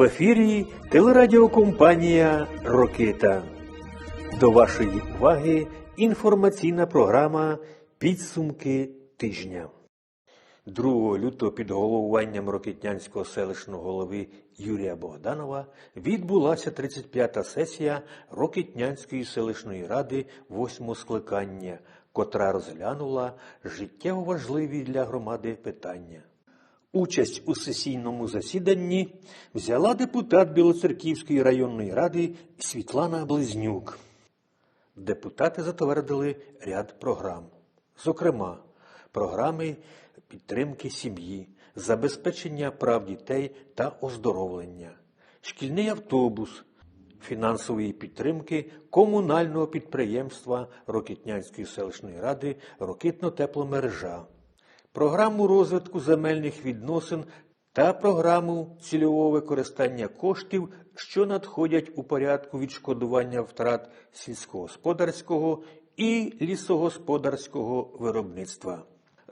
В ефірі телерадіокомпанія Рокита. До вашої уваги інформаційна програма Підсумки тижня. 2 лютого під головуванням Рокитнянського селищного голови Юрія Богданова відбулася 35-та сесія Рокитнянської селищної ради 8 скликання, котра розглянула життєво важливі для громади питання. Участь у сесійному засіданні взяла депутат Білоцерківської районної ради Світлана Близнюк. Депутати затвердили ряд програм. Зокрема, програми підтримки сім'ї, забезпечення прав дітей та оздоровлення, шкільний автобус, фінансової підтримки комунального підприємства Рокітнянської селищної ради Рокитно-тепломережа, програму розвитку земельних відносин та програму цільового використання коштів, що надходять у порядку відшкодування втрат сільськогосподарського і лісогосподарського виробництва.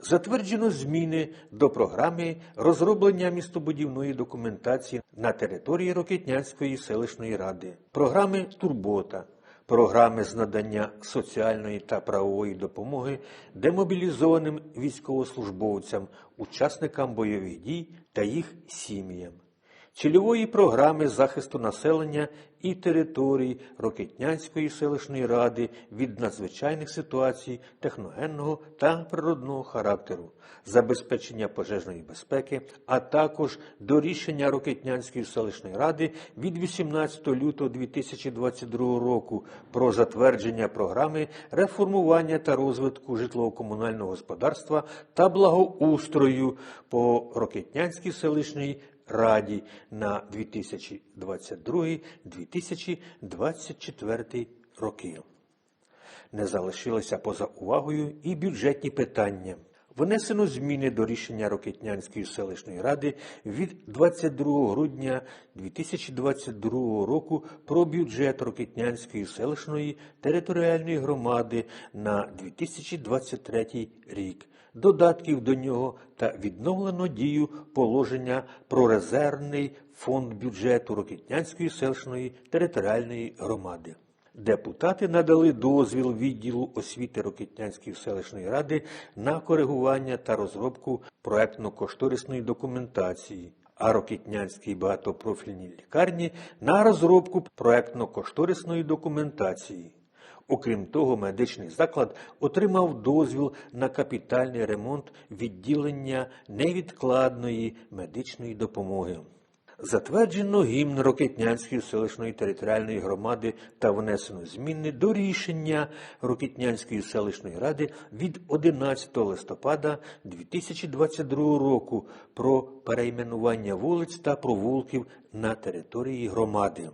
Затверджено зміни до програми розроблення містобудівної документації на території Рокетнянської селищної ради, програми Турбота, програми з надання соціальної та правової допомоги демобілізованим військовослужбовцям, учасникам бойових дій та їх сім'ям. Цільової програми захисту населення і територій Рокетнянської селищної ради від надзвичайних ситуацій техногенного та природного характеру, забезпечення пожежної безпеки, а також до рішення Рокетнянської селищної ради від 18 лютого 2022 року про затвердження програми реформування та розвитку житлово-комунального господарства та благоустрою по Рокетнянській селищній Раді на 2022-2024 роки. Не залишилися поза увагою і бюджетні питання. Внесено зміни до рішення Рокетнянської селищної ради від 22 грудня 2022 року про бюджет Рокетнянської селищної територіальної громади на 2023 рік додатків до нього та відновлено дію положення про резервний фонд бюджету Рокітнянської селищної територіальної громади. Депутати надали дозвіл відділу освіти Рокітнянської селищної ради на коригування та розробку проектно-кошторисної документації, а Рокітнянській багатопрофільній лікарні на розробку проектно-кошторисної документації. Окрім того, медичний заклад отримав дозвіл на капітальний ремонт відділення невідкладної медичної допомоги. Затверджено гімн Рокетнянської селищної територіальної громади та внесено зміни до рішення Рокетнянської селищної ради від 11 листопада 2022 року про перейменування вулиць та провулків на території громади.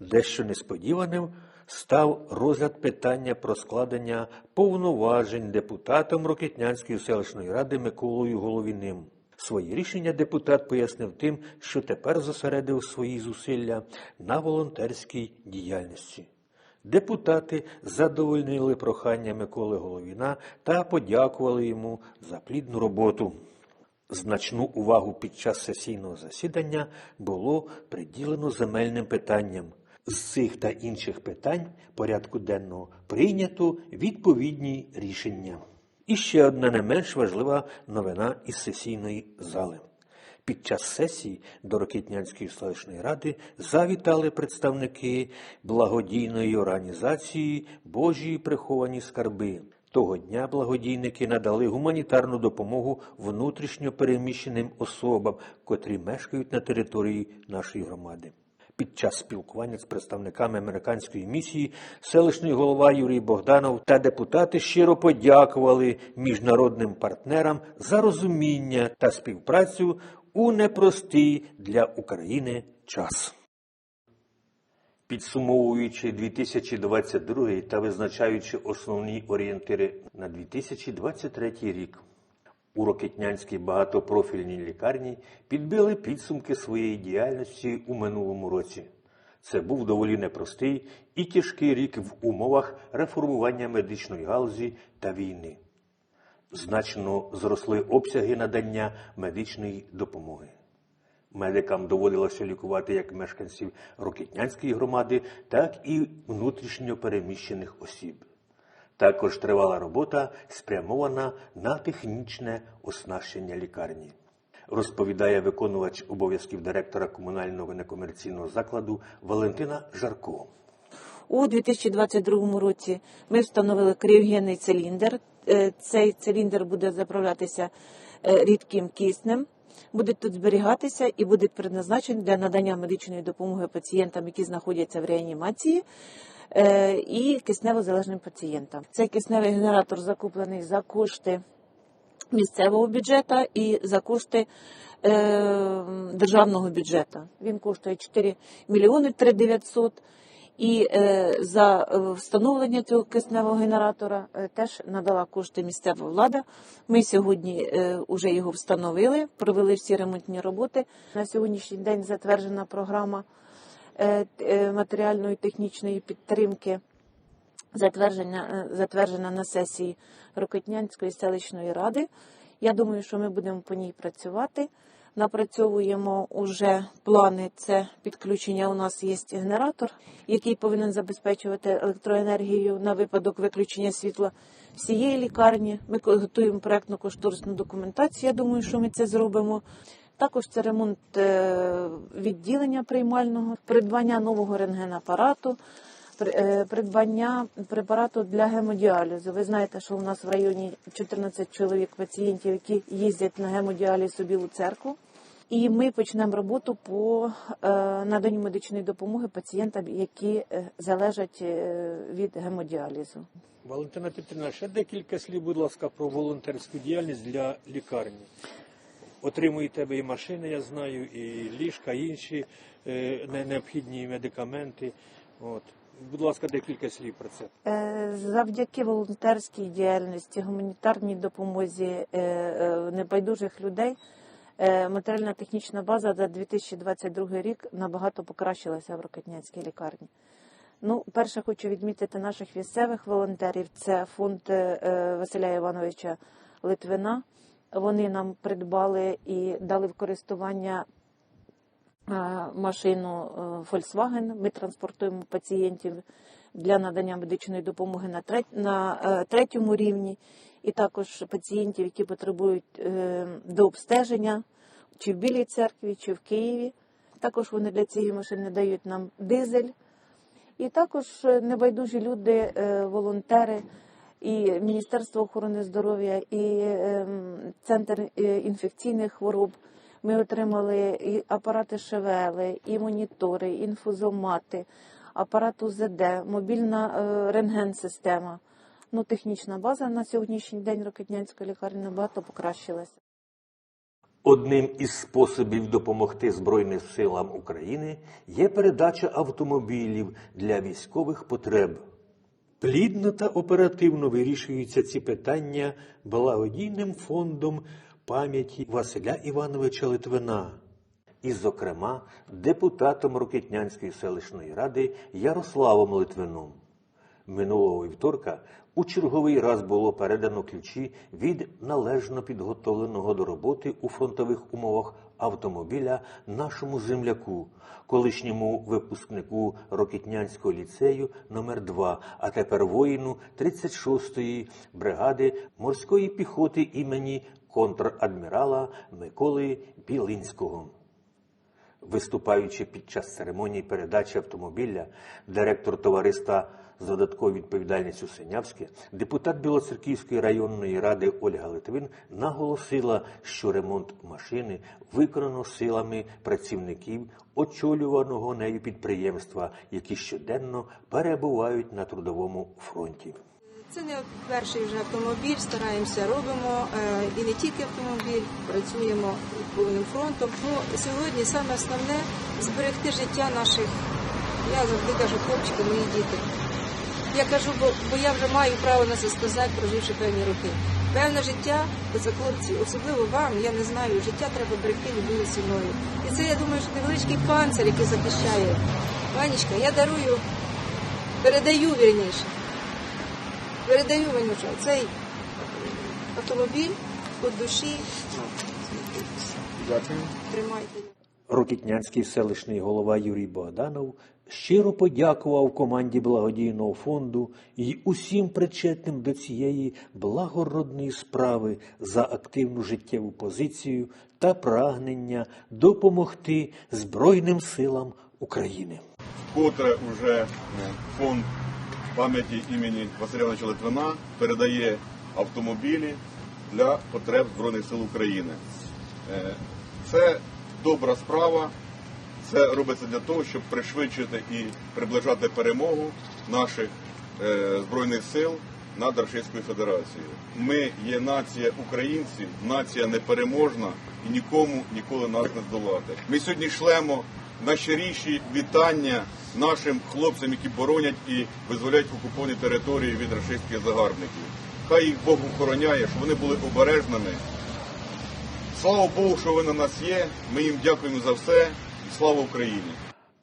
Дещо несподіваним став розгляд питання про складення повноважень депутатом Рокетнянської селищної ради Миколою Головіним. Свої рішення депутат пояснив тим, що тепер зосередив свої зусилля на волонтерській діяльності. Депутати задовольнили прохання Миколи Головіна та подякували йому за плідну роботу. Значну увагу під час сесійного засідання було приділено земельним питанням. З цих та інших питань порядку денного прийнято відповідні рішення. І ще одна не менш важлива новина із сесійної зали. Під час сесії до Рокітнянської селищної ради завітали представники благодійної організації Божі приховані скарби. Того дня благодійники надали гуманітарну допомогу внутрішньо переміщеним особам, котрі мешкають на території нашої громади. Під час спілкування з представниками американської місії селищний голова Юрій Богданов та депутати щиро подякували міжнародним партнерам за розуміння та співпрацю у непростий для України час. Підсумовуючи 2022 та визначаючи основні орієнтири на 2023 рік. У Рокетнянській багатопрофільній лікарні підбили підсумки своєї діяльності у минулому році. Це був доволі непростий і тяжкий рік в умовах реформування медичної галузі та війни. Значно зросли обсяги надання медичної допомоги. Медикам доводилося лікувати як мешканців Рокітнянської громади, так і внутрішньо переміщених осіб. Також тривала робота, спрямована на технічне оснащення лікарні. Розповідає виконувач обов'язків директора комунального некомерційного закладу Валентина Жарко. У 2022 році ми встановили кріогенний циліндр. Е, Цей циліндр буде заправлятися е, рідким киснем, буде тут зберігатися і буде предназначений для надання медичної допомоги пацієнтам, які знаходяться в реанімації. Е, І киснево-залежним пацієнтам. Цей кисневий генератор закуплений за кошти місцевого бюджету і за кошти е, державного бюджету. Він коштує 4 мільйони 3900. І е, за встановлення цього кисневого генератора теж надала кошти місцева влада. Ми сьогодні вже його встановили, провели всі ремонтні роботи. На сьогоднішній день затверджена програма матеріальної технічної підтримки затверджена, е, затверджена на сесії Рокотнянської селищної ради. Я думаю, що ми будемо по ній працювати. Напрацьовуємо уже плани. Це підключення. У нас є генератор, який повинен забезпечувати електроенергію на випадок виключення світла всієї лікарні. Ми готуємо проектну кошторисну документацію. Я думаю, що ми це зробимо. Також це ремонт е, відділення приймального, придбання нового рентгенапарату, е, придбання препарату для гемодіалізу. Ви знаєте, що у нас в районі 14 чоловік пацієнтів, які їздять на гемодіаліз у Білу церкву. І ми почнемо роботу по е, наданню медичної допомоги пацієнтам, які залежать від гемодіалізу. Валентина Петрівна, ще декілька слів, будь ласка, про волонтерську діяльність для лікарні. Отримуєте ви і машини, я знаю, і ліжка, і інші е, необхідні медикаменти. От. Будь ласка, декілька слів про це. Е, Завдяки волонтерській діяльності, гуманітарній допомозі е, небайдужих людей е, матеріально-технічна база за 2022 рік набагато покращилася в Рокотнянській лікарні. Ну, перше хочу відмітити наших місцевих волонтерів. Це фонд Василя Івановича Литвина. Вони нам придбали і дали в користування машину е, Volkswagen. Ми транспортуємо пацієнтів для надання медичної допомоги на, е, третьому рівні, і також пацієнтів, які потребують е, до обстеження чи в Білій церкві, чи в Києві. Також вони для цієї машини дають нам дизель. І також небайдужі люди, волонтери, і Міністерство охорони здоров'я, і ем, Центр е, інфекційних хвороб. Ми отримали і апарати ШВЛ, і монітори, і інфузомати, апарат УЗД, мобільна е, рентген-система. Ну, технічна база на сьогоднішній день Рокетнянської лікарні набагато покращилася. Одним із способів допомогти Збройним силам України є передача автомобілів для військових потреб. Плідно та оперативно вирішуються ці питання благодійним фондом пам'яті Василя Івановича Литвина і, зокрема, депутатом Рокетнянської селищної ради Ярославом Литвином. Минулого вівторка у черговий раз було передано ключі від належно підготовленого до роботи у фронтових умовах автомобіля нашому земляку, колишньому випускнику Рокітнянського ліцею номер 2 а тепер воїну 36-ї бригади морської піхоти імені контрадмірала Миколи Білинського. Виступаючи під час церемонії передачі автомобіля, директор товариства з додатковою відповідальністю Синявське, депутат Білоцерківської районної ради Ольга Литвин наголосила, що ремонт машини виконано силами працівників очолюваного нею підприємства, які щоденно перебувають на трудовому фронті. Це не перший вже автомобіль, стараємося, робимо е, і не тільки автомобіль, працюємо повним фронтом. Ну, сьогодні саме основне зберегти життя наших, я завжди кажу, хлопчики, мої діти. Я кажу, бо, бо я вже маю право на це сказати, проживши певні роки. Певне життя, це хлопці, особливо вам, я не знаю, життя треба берегти любою ціною. І це, я думаю, що невеличкий панцир, який захищає. Ванечка, я дарую, передаю вірніше. Передаю Ванюша, цей автомобіль від душі. Дякую. Тримайте. Рокітнянський селищний голова Юрій Богданов щиро подякував команді благодійного фонду і усім причетним до цієї благородної справи за активну життєву позицію та прагнення допомогти Збройним силам України. Вкотре вже фонд пам'яті імені Василя Івановича Литвина передає автомобілі для потреб Збройних сил України. Е, Це добра справа. Це робиться для того, щоб пришвидшити і приближати перемогу наших е, збройних сил над Російською Федерацією. Ми є нація українців, нація непереможна і нікому ніколи нас не здолати. Ми сьогодні шлемо найщиріші вітання нашим хлопцям, які боронять і визволяють окуповані території від російських загарбників. Хай їх Бог охороняє, щоб вони були обережними. Слава Богу, що ви на нас є. Ми їм дякуємо за все. І слава Україні!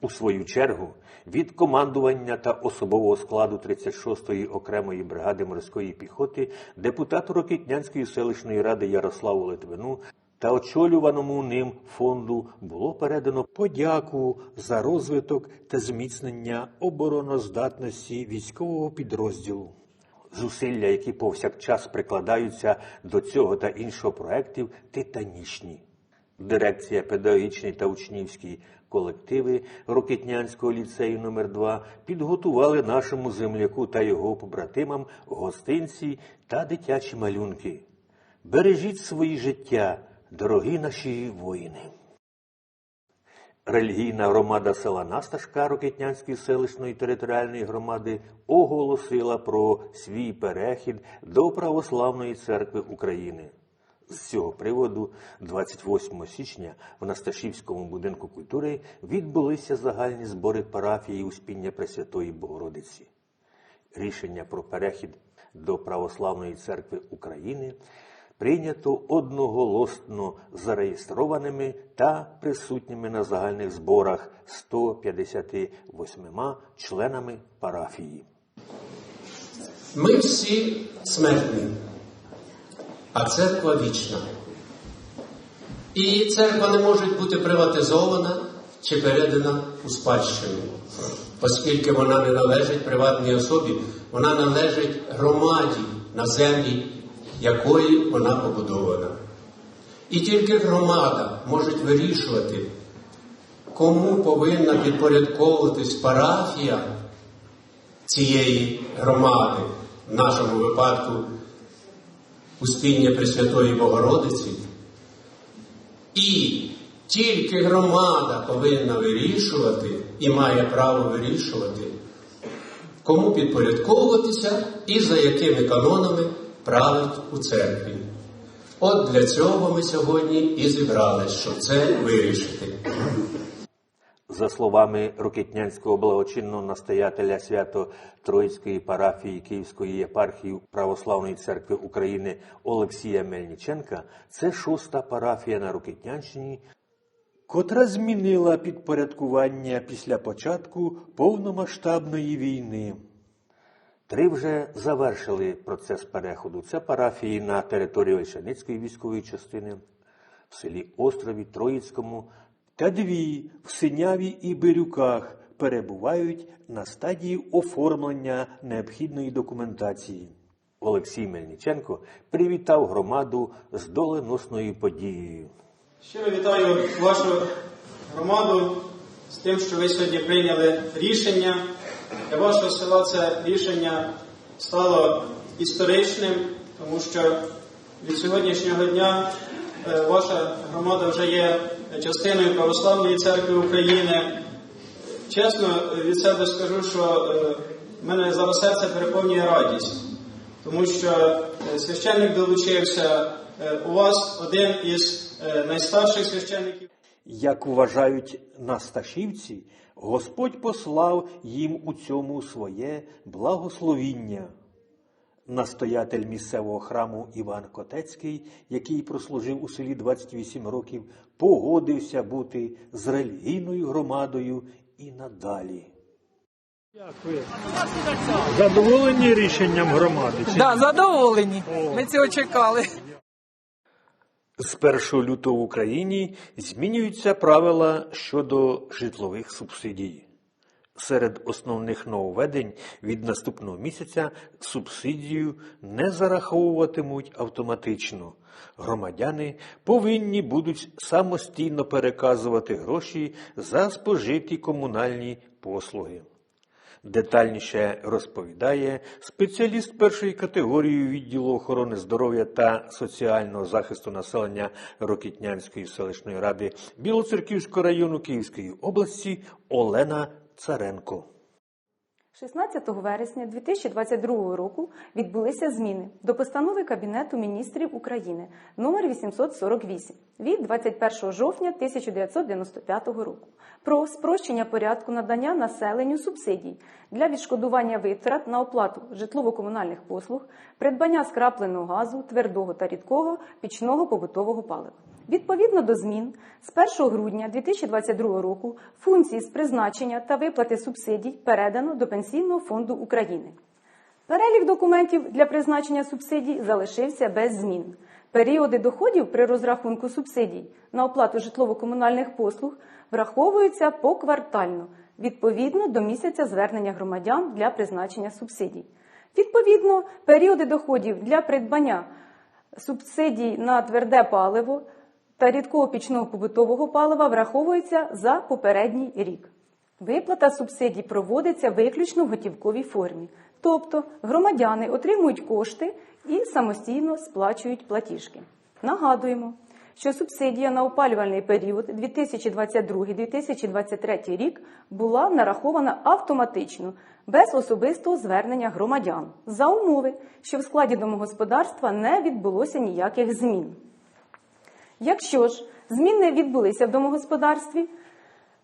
У свою чергу від командування та особового складу 36-ї окремої бригади морської піхоти депутату Рокітнянської селищної ради Ярославу Литвину та очолюваному ним фонду було передано подяку за розвиток та зміцнення обороноздатності військового підрозділу. Зусилля, які повсякчас прикладаються до цього та іншого проєктів, титанічні. Дирекція педагогічний та учнівські колективи Рокетнянського ліцею номер 2 підготували нашому земляку та його побратимам гостинці та дитячі малюнки. Бережіть свої життя, дорогі наші воїни. Релігійна громада села Насташка Рокетнянської селищної територіальної громади оголосила про свій перехід до Православної церкви України. З цього приводу 28 січня в Насташівському будинку культури відбулися загальні збори парафії Успіння Пресвятої Богородиці. Рішення про перехід до Православної церкви України прийнято одноголосно зареєстрованими та присутніми на загальних зборах 158 членами парафії. Ми всі смертні, а церква вічна. І церква не може бути приватизована чи передана у спадщину, оскільки вона не належить приватній особі, вона належить громаді на землі, якої вона побудована. І тільки громада може вирішувати, кому повинна підпорядковуватись парафія цієї громади, в нашому випадку Успіння Пресвятої Богородиці. І тільки громада повинна вирішувати і має право вирішувати, кому підпорядковуватися і за якими канонами править у церкві. От для цього ми сьогодні і зібрались, щоб це вирішити. За словами Рокетнянського благочинного настоятеля свято Троїцької парафії Київської єпархії Православної церкви України Олексія Мельниченка, це шоста парафія на Рокетнянщині, котра змінила підпорядкування після початку повномасштабної війни. Три вже завершили процес переходу. Це парафії на території Ольшаницької військової частини, в селі Острові, Троїцькому та дві в Синяві і Бирюках перебувають на стадії оформлення необхідної документації. Олексій Мельниченко привітав громаду з доленосною подією. Щиро вітаю вашу громаду з тим, що ви сьогодні прийняли рішення. Для вашого села це рішення стало історичним, тому що від сьогоднішнього дня е, ваша громада вже є частиною Православної церкви України. Чесно, від себе скажу, що е, в мене зараз серце переповнює радість, тому що е, священник долучився. У вас один із найстарших священників. Як вважають насташівці, Господь послав їм у цьому своє благословіння. Настоятель місцевого храму Іван Котецький, який прослужив у селі 28 років, погодився бути з релігійною громадою і надалі. Дякую. Задоволені рішенням громади? Чи Да, задоволені. Ми цього чекали. З 1 лютого в Україні змінюються правила щодо житлових субсидій. Серед основних нововведень від наступного місяця субсидію не зараховуватимуть автоматично. Громадяни повинні будуть самостійно переказувати гроші за спожиті комунальні послуги. Детальніше розповідає спеціаліст першої категорії відділу охорони здоров'я та соціального захисту населення Рокітнянської селищної ради Білоцерківського району Київської області Олена Царенко. 16 вересня 2022 року відбулися зміни до постанови Кабінету міністрів України номер 848 від 21 жовтня 1995 року про спрощення порядку надання населенню субсидій для відшкодування витрат на оплату житлово-комунальних послуг, придбання скрапленого газу, твердого та рідкого пічного побутового палива. Відповідно до змін, з 1 грудня 2022 року функції з призначення та виплати субсидій передано до Пенсійного фонду України. Перелік документів для призначення субсидій залишився без змін. Періоди доходів при розрахунку субсидій на оплату житлово-комунальних послуг враховуються поквартально, відповідно до місяця звернення громадян для призначення субсидій. Відповідно, періоди доходів для придбання субсидій на тверде паливо та рідкого пічного побутового палива враховуються за попередній рік. Виплата субсидій проводиться виключно в готівковій формі, тобто громадяни отримують кошти і самостійно сплачують платіжки. Нагадуємо, що субсидія на опалювальний період 2022-2023 рік була нарахована автоматично, без особистого звернення громадян, за умови, що в складі домогосподарства не відбулося ніяких змін. Якщо ж зміни відбулися в домогосподарстві,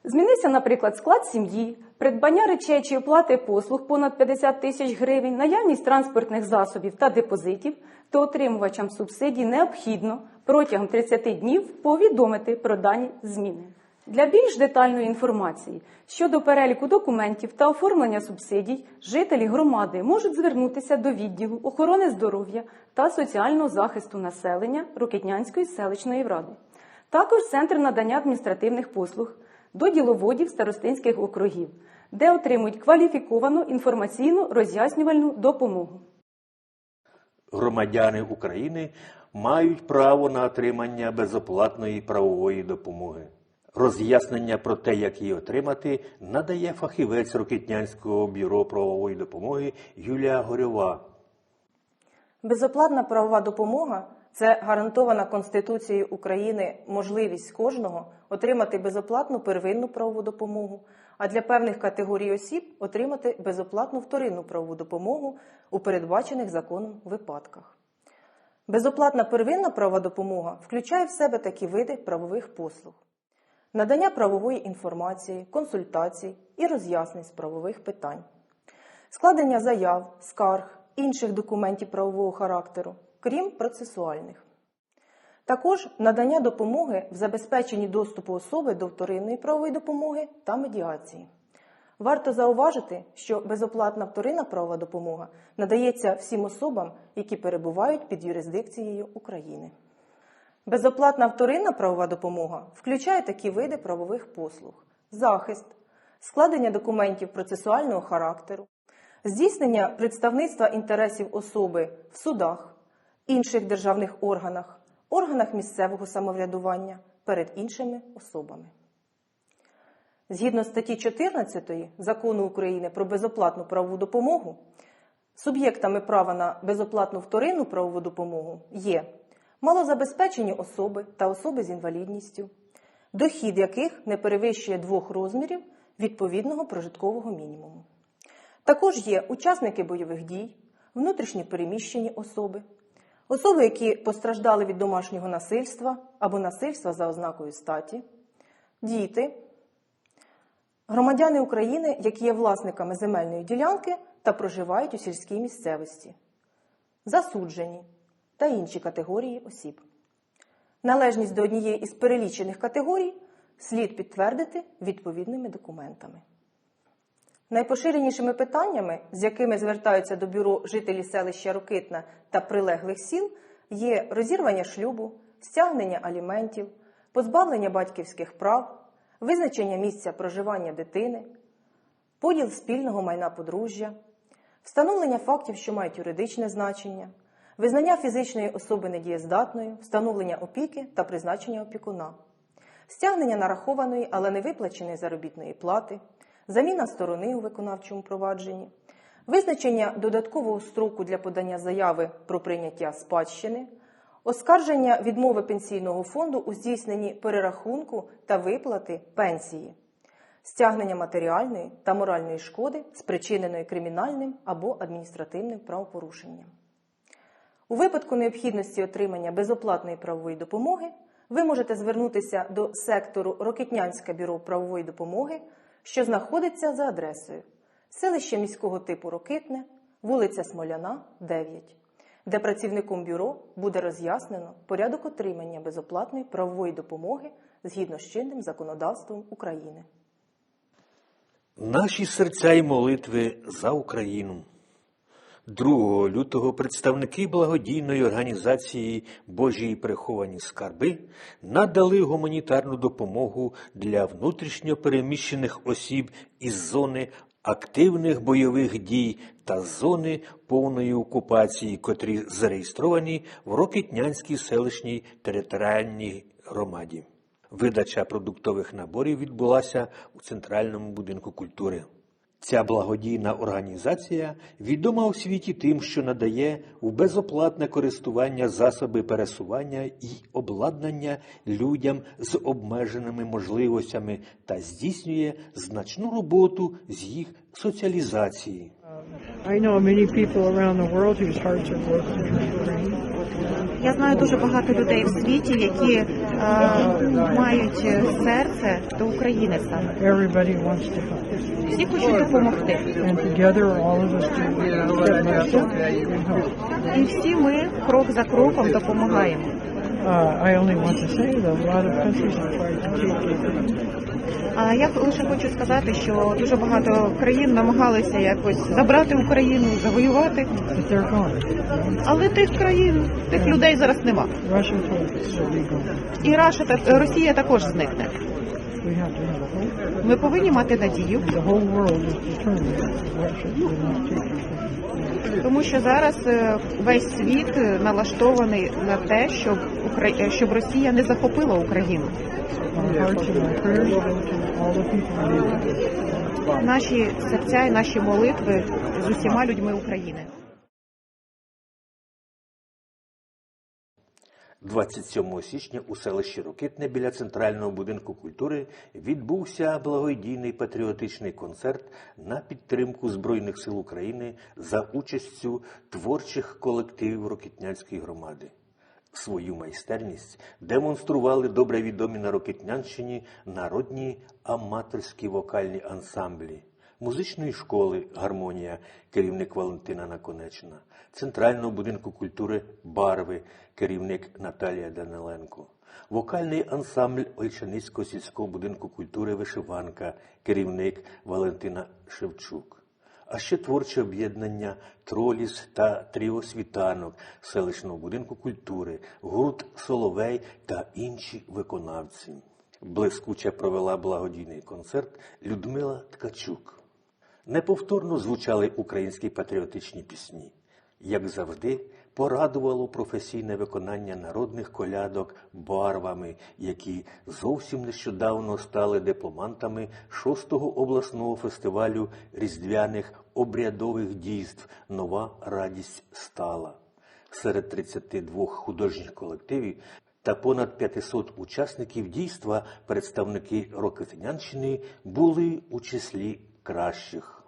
змінився, наприклад, склад сім'ї, придбання речей чи оплати послуг понад 50 тисяч гривень, наявність транспортних засобів та депозитів, то отримувачам субсидій необхідно протягом 30 днів повідомити про дані зміни. Для більш детальної інформації щодо переліку документів та оформлення субсидій жителі громади можуть звернутися до відділу охорони здоров'я та соціального захисту населення Рокетнянської селищної ради, також Центр надання адміністративних послуг до діловодів старостинських округів, де отримують кваліфіковану інформаційну роз'яснювальну допомогу. Громадяни України мають право на отримання безоплатної правової допомоги. Роз'яснення про те, як її отримати, надає фахівець Рокітнянського бюро правової допомоги Юлія Горьова. Безоплатна правова допомога це гарантована Конституцією України можливість кожного отримати безоплатну первинну правову допомогу, а для певних категорій осіб отримати безоплатну вторинну правову допомогу у передбачених законом випадках. Безоплатна первинна правова допомога включає в себе такі види правових послуг: надання правової інформації, консультацій і роз'яснень з правових питань, складення заяв, скарг, інших документів правового характеру, крім процесуальних. Також надання допомоги в забезпеченні доступу особи до вторинної правової допомоги та медіації. Варто зауважити, що безоплатна вторинна правова допомога надається всім особам, які перебувають під юрисдикцією України. Безоплатна вторинна правова допомога включає такі види правових послуг: захист, складення документів процесуального характеру, здійснення представництва інтересів особи в судах, інших державних органах, органах місцевого самоврядування перед іншими особами. Згідно статті 14 Закону України про безоплатну правову допомогу, суб'єктами права на безоплатну вторинну правову допомогу є малозабезпечені особи та особи з інвалідністю, дохід яких не перевищує двох розмірів відповідного прожиткового мінімуму. Також є учасники бойових дій, внутрішні переміщені особи, особи, які постраждали від домашнього насильства або насильства за ознакою статі, діти, громадяни України, які є власниками земельної ділянки та проживають у сільській місцевості, засуджені та інші категорії осіб. Належність до однієї із перелічених категорій слід підтвердити відповідними документами. Найпоширенішими питаннями, з якими звертаються до бюро жителі селища Рокитна та прилеглих сіл, є розірвання шлюбу, стягнення аліментів, позбавлення батьківських прав, визначення місця проживання дитини, поділ спільного майна подружжя, встановлення фактів, що мають юридичне значення, визнання фізичної особи недієздатною, встановлення опіки та призначення опікуна, стягнення нарахованої, але не виплаченої заробітної плати, заміна сторони у виконавчому провадженні, визначення додаткового строку для подання заяви про прийняття спадщини, оскарження відмови пенсійного фонду у здійсненні перерахунку та виплати пенсії, стягнення матеріальної та моральної шкоди, спричиненої кримінальним або адміністративним правопорушенням. У випадку необхідності отримання безоплатної правової допомоги ви можете звернутися до сектору Рокетнянське бюро правової допомоги, що знаходиться за адресою селище міського типу Рокитне, вулиця Смоляна, 9, де працівником бюро буде роз'яснено порядок отримання безоплатної правової допомоги згідно з чинним законодавством України. Наші серця і молитви за Україну. 2 лютого представники благодійної організації Божі приховані скарби надали гуманітарну допомогу для внутрішньо переміщених осіб із зони активних бойових дій та зони повної окупації, котрі зареєстровані в Рокітнянській селищній територіальній громаді. Видача продуктових наборів відбулася у Центральному будинку культури. Ця благодійна організація відома у світі тим, що надає у безоплатне користування засоби пересування і обладнання людям з обмеженими можливостями та здійснює значну роботу з їх соціалізації. I know many people around the world whose hearts are broken for Ukraine. Я знаю дуже багато людей в світі, які е, мають серце до України саме. Everybody wants to help. Всі хочуть допомогти. And together, all of us do step by step and help. І всі ми крок за кроком допомагаємо. Uh, I only want to say that a lot of countries have tried to take А я лише хочу сказати, що дуже багато країн намагалися якось забрати Україну, завоювати, but they're gone. але тих країн, тих людей зараз нема. Russia be gone. І Раша та Росія також зникне. We have to have. Ми повинні мати надію, тому що зараз е, весь світ е, налаштований на те, щоб Укра- е, щоб Росія не захопила Україну. Наші серця і наші молитви з усіма людьми України. 27 січня у селищі Рокитне біля Центрального будинку культури відбувся благодійний патріотичний концерт на підтримку Збройних сил України за участю творчих колективів Рокитнянської громади. Свою майстерність демонстрували добре відомі на Рокитнянщині народні аматорські вокальні ансамблі. Музичної школи Гармонія, керівник Валентина Наконечна, Центрального будинку культури Барви, керівник Наталія Даниленко, вокальний ансамбль Ольчаницького сільського будинку культури Вишиванка, керівник Валентина Шевчук. А ще творче об'єднання Троліс та Тріо Світанок селищного будинку культури, гурт Соловей та інші виконавці. Блискуче провела благодійний концерт Людмила Ткачук. Неповторно звучали українські патріотичні пісні. Як завжди, порадувало професійне виконання народних колядок барвами, які зовсім нещодавно стали дипломантами 6-го обласного фестивалю різдвяних обрядових дійств Нова радість стала. Серед 32 художніх колективів та понад 500 учасників дійства представники Рокетинянщини були у числі кращих.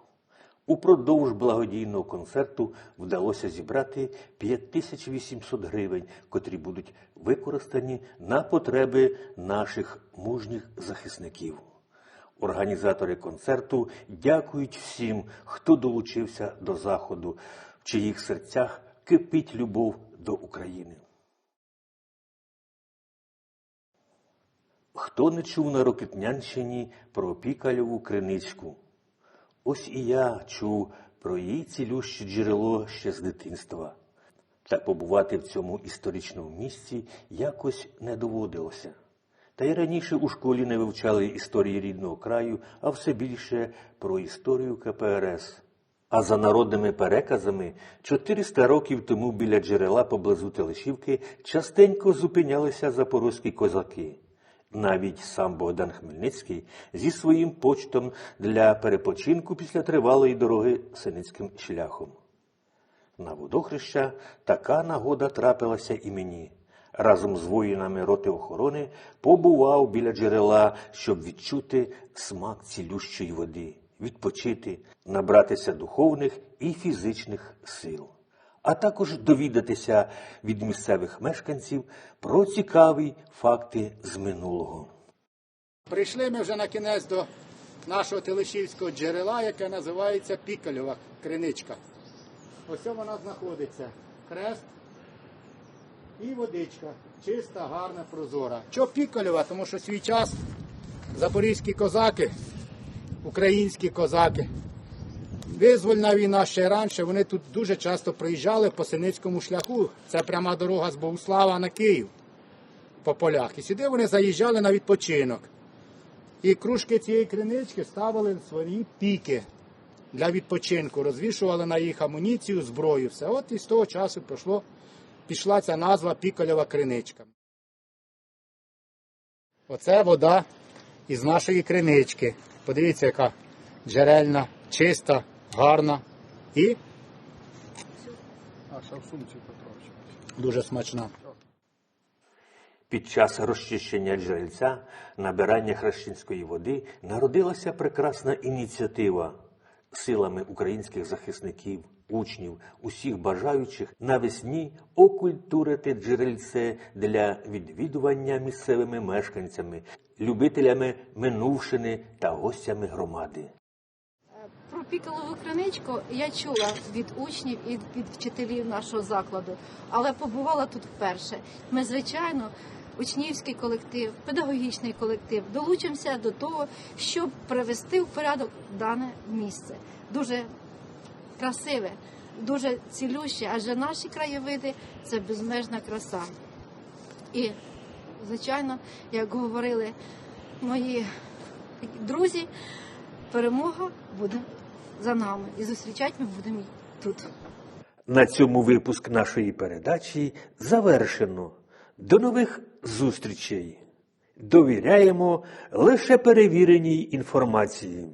Упродовж благодійного концерту вдалося зібрати 5800 гривень, котрі будуть використані на потреби наших мужніх захисників. Організатори концерту дякують всім, хто долучився до заходу, в чиїх серцях кипить любов до України. Хто не чув на Рокитнянщині про Пікальову криницьку? Ось і я чув про її цілюще джерело ще з дитинства. Та побувати в цьому історичному місці якось не доводилося. Та й раніше у школі не вивчали історії рідного краю, а все більше про історію КПРС. А за народними переказами, 400 років тому біля джерела поблизу Телешівки частенько зупинялися запорозькі козаки. Навіть сам Богдан Хмельницький зі своїм почтом для перепочинку після тривалої дороги синицьким шляхом. На водохреща така нагода трапилася і мені. Разом з воїнами роти охорони побував біля джерела, щоб відчути смак цілющої води, відпочити, набратися духовних і фізичних сил, а також довідатися від місцевих мешканців про цікаві факти з минулого. Прийшли ми вже на кінець до нашого телешівського джерела, яке називається Пікальова криничка. Ось вона знаходиться. Хрест і водичка. Чиста, гарна, прозора. Чого Пікальова? Тому що свій час запорізькі козаки, українські козаки, визвольна війна ще раніше, вони тут дуже часто приїжджали по Синицькому шляху. Це пряма дорога з Богуслава на Київ по полях. І сюди вони заїжджали на відпочинок. І кружки цієї кринички ставили свої піки для відпочинку, розвішували на їх амуніцію, зброю. Все. От і з того часу пройшло, пішла ця назва Пікольова криничка. Оце вода із нашої кринички. Подивіться, яка джерельна, чиста, гарна і дуже смачна. Під час розчищення джерельця, набирання хрещенської води народилася прекрасна ініціатива силами українських захисників, учнів, усіх бажаючих навесні окультурити джерельце для відвідування місцевими мешканцями, любителями минувшини та гостями громади. Пікалову криничку я чула від учнів і від вчителів нашого закладу, але побувала тут вперше. Ми, звичайно, учнівський колектив, педагогічний колектив долучимося до того, щоб привести в порядок дане місце. Дуже красиве, дуже цілюще, адже наші краєвиди це безмежна краса. І, звичайно, як говорили мої друзі, перемога буде за нами. І зустрічати ми будемо тут. На цьому випуск нашої передачі завершено. До нових зустрічей. Довіряємо лише перевіреній інформації.